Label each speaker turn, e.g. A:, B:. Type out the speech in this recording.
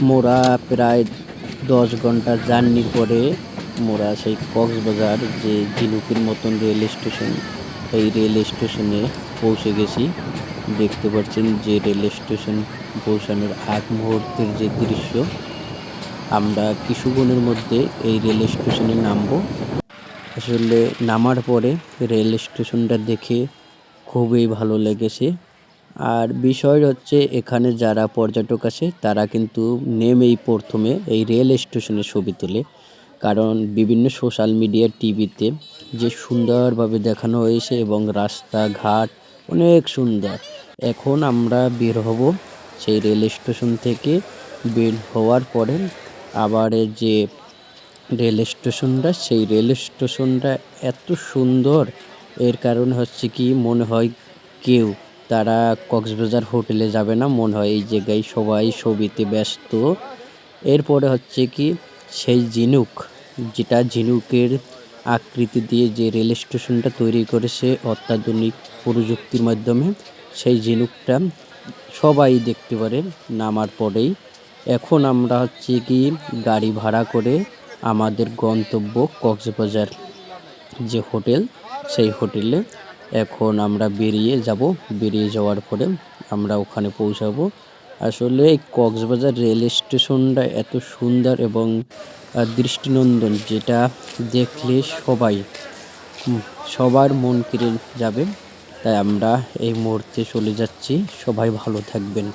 A: মোরা প্রায় দশ ঘণ্টা জার্নির পরে মোরা সেই কক্সবাজার যে ঝিনুকের মতন রেল স্টেশন, এই রেল স্টেশনে পৌঁছে গেছি। দেখতে পাচ্ছেন যে রেল স্টেশন পৌঁছানোর আগ মুহূর্তের যে দৃশ্য, আমরা কিছুক্ষণের মধ্যে এই রেল স্টেশনে নামবো। আসলে নামার পরে রেল স্টেশনটা দেখে খুবই ভালো লেগেছে। আর বিষয় হচ্ছে এখানে যারা পর্যটক আছে তারা কিন্তু নেমেই প্রথমে এই রেল স্টেশনে ছবি তোলে। কারণ বিভিন্ন সোশ্যাল মিডিয়া টিভিতে যে সুন্দরভাবে দেখানো হয়েছে এবং রাস্তাঘাট অনেক সুন্দর। এখন আমরা বের হব সেই রেল স্টেশন থেকে। বের হওয়ার পরে আবার যে রেল স্টেশনটা, সেই রেল স্টেশনটা এত সুন্দর। এর কারণ হচ্ছে কি, মনে হয় কেউ তারা কক্সবাজার হোটেলে যাবে না, মনে হয় এই জায়গায় সবাই ছবিতে ব্যস্ত। এরপরে হচ্ছে কি, সেই ঝিনুক, যেটা ঝিনুকের আকৃতি দিয়ে যে রেল স্টেশনটা তৈরি করেছে অত্যাধুনিক প্রযুক্তির মাধ্যমে, সেই ঝিনুকটা সবাই দেখতে পারে, নামার পরেই। এখন আমরা হচ্ছে কি, গাড়ি ভাড়া করে আমাদের গন্তব্য কক্সবাজার যে হোটেল, সেই হোটেলে এখন আমরা বেরিয়ে যাব। বেরিয়ে যাওয়ার পরে আমরা ওখানে পৌঁছাবো। আসলে এই কক্সবাজার রেল স্টেশনটা এত সুন্দর এবং দৃষ্টিনন্দন যেটা দেখলে সবাই সবার মন কেড়ে যাবে। তাই আমরা এই মুহূর্তে চলে যাচ্ছি। সবাই ভালো থাকবেন।